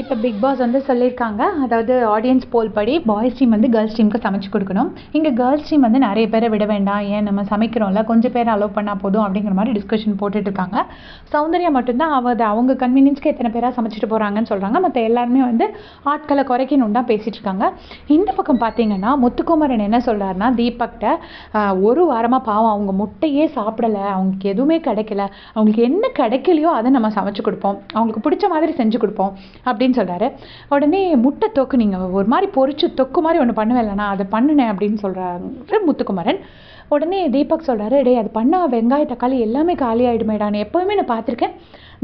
இப்போ big pass வந்து சொல்லியிருக்காங்க. அதாவது ஆடியன்ஸ் போல் படி பாய்ஸ் டீம் வந்து கேர்ள்ஸ் டீமுக்கு சமைச்சு கொடுக்கணும். இங்கே கேர்ள்ஸ் டீம் வந்து நிறைய பேரை விட வேண்டாம். ஏன் நம்ம சமைக்கிறோம்ல? கொஞ்சம் பேர் அலோவ் பண்ணால் போதும் அப்படிங்கிற மாதிரி டிஸ்கஷன் போட்டுட்டு இருக்காங்க. சௌந்தர்யா மட்டும்தான் அவ அவங்க கன்வீனியன்ஸ்க்கு எத்தனை பேராக சமைச்சிட்டு போகிறாங்கன்னு சொல்கிறாங்க மற்ற எல்லாருமே வந்து ஆட்களை குறைக்கணும் தான் பேசிகிட்டு இருக்காங்க. இந்த பக்கம் பார்த்தீங்கன்னா முத்துக்குமரன் என்ன சொல்கிறாருன்னா தீபக்கிட்ட ஒரு வாரமாக பாவம் அவங்க முட்டையே சாப்பிடலை. அவங்களுக்கு எதுவுமே கிடைக்கல. அவங்களுக்கு என்ன கிடைக்கலையோ அதை நம்ம சமைச்சு கொடுப்போம். அவங்களுக்கு பிடிச்ச மாதிரி செஞ்சு கொடுப்போம். அப்படி அப்படின்னு சொல்கிறாரு உடனே முட்டை தொக்கு நீங்கள் ஒரு மாதிரி பொறிச்சு தொக்கு மாதிரி ஒன்று பண்ணுவேன்லண்ணா அதை பண்ணுனேன் அப்படின்னு சொல்கிறாங்க முத்துக்குமரன். உடனே தீபக் சொல்கிறாரு டே அது பண்ணால் வெங்காய தக்காளி எல்லாமே காலி ஆகிடுமேடான்னு எப்போவுமே நான் பார்த்துருக்கேன்.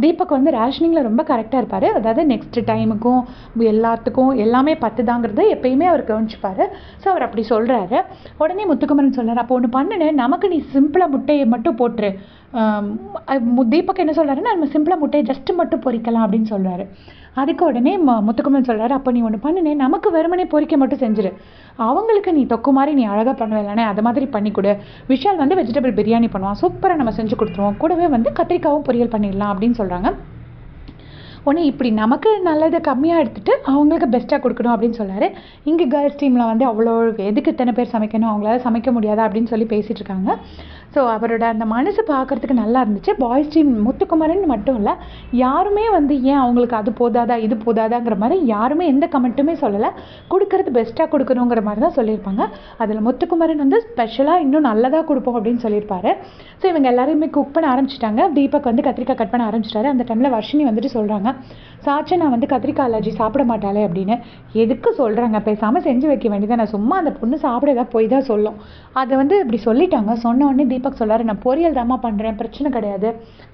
தீபக் வந்து ரேஷனிங்கில் ரொம்ப கரெக்டாக இருப்பார். அதாவது நெக்ஸ்ட் டைமுக்கும் எல்லாத்துக்கும் எல்லாமே பத்துதாங்கிறது எப்பயுமே அவர் கவனிச்சுப்பார். ஸோ அவர் அப்படி சொல்கிறாரு உடனே முத்துக்குமரன் சொல்கிறார் அப்போ ஒன்று பண்ணுனேன் நமக்கு நீ சிம்பிளாக முட்டையை மட்டும் போட்டுரு. தீபக் என்ன சொல்கிறாருன்னா நம்ம சிம்பிளாக முட்டையை ஜஸ்ட் மட்டும் பொரிக்கலாம் அப்படின்னு சொல்கிறாரு அதுக்கு உடனே ம முத்துக்குமரன் சொல்கிறாரு அப்போ நீ ஒன்று பண்ணுனே நமக்கு வெறுமனே பொரிக்க மட்டும் செஞ்சிரு. அவங்களுக்கு நீ தொக்கு மாதிரி நீ அழகாக பண்ணுவேலானே அது மாதிரி பண்ணி கொடு. விஷால் வந்து வெஜிடபிள் பிரியாணி பண்ணுவான். சூப்பராக நம்ம செஞ்சு கொடுத்துருவோம். கூடவே வந்து கத்திரிக்காவும் பொரியல் பண்ணிடலாம் அப்படின்னு சொல்கிறாங்க உடனே இப்படி நமக்கு நல்லதை கம்மியாக எடுத்துகிட்டு அவங்களுக்கு பெஸ்ட்டாக கொடுக்கணும் அப்படின்னு சொன்னார் இங்கே கேர்ள்ஸ் டீமில் வந்து அவ்வளோ எதுக்கு இத்தனை பேர் சமைக்கணும்? அவங்களால சமைக்க முடியாதா? அப்படின்னு சொல்லி பேசிகிட்டு இருக்காங்க. ஸோ அவரோட அந்த மனசு பார்க்கறதுக்கு நல்லா இருந்துச்சு. பாய்ஸ் டீம் முத்துக்குமரன் மட்டும் இல்லை யாருமே வந்து ஏன் அவங்களுக்கு அது போதாதா இது போதாதாங்கிற மாதிரி யாருமே எந்த கமெண்ட்டுமே சொல்லலை. கொடுக்கறது பெஸ்ட்டாக கொடுக்கணுங்கிற மாதிரி தான் சொல்லியிருப்பாங்க. அதில் முத்துக்குமரன் வந்து ஸ்பெஷலாக இன்னும் நல்லதாக கொடுப்போம் அப்படின்னு சொல்லியிருப்பாரு. ஸோ இவங்க எல்லாரையுமே குக் பண்ண ஆரம்பிச்சிட்டாங்க. தீபக் வந்து கத்திரிக்காய் கட் பண்ண ஆரம்பிச்சிட்டாரு. அந்த டைமில் வர்ஷினி வந்துட்டு சொல்கிறாங்க சாட்சி நான் வந்து கத்திரிக்காய் அலர்ஜி சாப்பிட மாட்டாளே அப்படின்னு எதுக்கு சொல்கிறாங்க பேசாமல் செஞ்சு வைக்க வேண்டியதான் நான் சும்மா அந்த பொண்ணு சாப்பிட போய் தான் சொல்லும். அதை வந்து இப்படி சொல்லிட்டாங்க. சொன்ன உடனே தீபக் சொல்கிறாரு நான் பொரியல் தாம்மா பண்ணுறேன் பிரச்சனை கிடையாது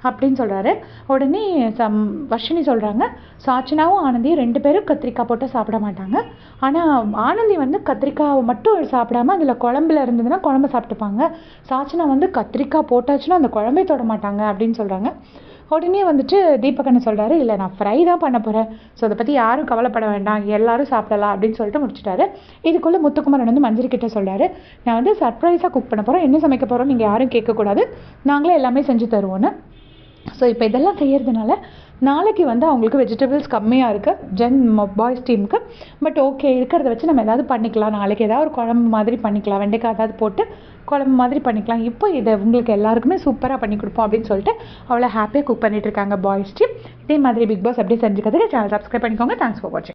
அப்படின்னு சொல்கிறாரு உடனே சம் வர்ஷினி சொல்கிறாங்க சாச்சனாவும் ஆனந்தியும் ரெண்டு பேரும் கத்திரிக்காய் போட்டு சாப்பிட மாட்டாங்க. ஆனால் ஆனந்தி வந்து கத்திரிக்காய் மட்டும் சாப்பிடாம அதில் குழம்புல இருந்ததுன்னா குழம்பு சாப்பிட்டுப்பாங்க. சாச்சனா வந்து கத்திரிக்காய் போட்டாச்சுன்னா அந்த குழம்பே தொட மாட்டாங்க அப்படின்னு சொல்கிறாங்க உடனே வந்துட்டு தீபக் சொல்கிறாரு இல்லை நான் ஃப்ரை தான் பண்ண போகிறேன் ஸோ அதை பற்றி யாரும் கவலைப்பட வேண்டாம். எல்லாரும் சாப்பிடலாம் அப்படின்னு சொல்லிட்டு முடிச்சிட்டாரு. இதுக்குள்ளே முத்துக்குமரன் வந்து மஞ்சரி கிட்ட சொல்கிறாரு நான் வந்து சர்ப்ரைஸாக குக் பண்ண போகிறோம் என்ன சமைக்க போகிறோம் நீங்கள் யாரும் கேட்கக்கூடாது நாங்களே எல்லாமே செஞ்சு தருவோன்னு ஸோ இப்போ இதெல்லாம் செய்கிறதுனால நாளைக்கு வந்து அவங்களுக்கு வெஜிடபிள்ஸ் கம்மியாக இருக்குது ஜென் பாய்ஸ் டீமுக்கு பட் ஓகே இருக்கிறத வச்சு நம்ம ஏதாவது பண்ணிக்கலாம். நாளைக்கு ஏதாவது ஒரு குழம்பு மாதிரி பண்ணிக்கலாம். வெண்டைக்காய் ஏதாவது போட்டு குழம்பு மாதிரி பண்ணிக்கலாம். இப்போ இதை உங்களுக்கு எல்லாருக்குமே சூப்பராக பண்ணி கொடுப்போம் அப்படின்னு சொல்லிட்டு அவ்வளோ ஹாப்பியாக குக் பண்ணிகிட்ருக்காங்க பாய்ஸ் டீம் இதே மாதிரி பிக் பாஸ் அப்படியே செஞ்சுக்கிறதுக்கு சேனல் சப்ஸ்கிரைப் பண்ணிக்கோங்க. தேங்க்ஸ் ஃபார் வாட்சிங்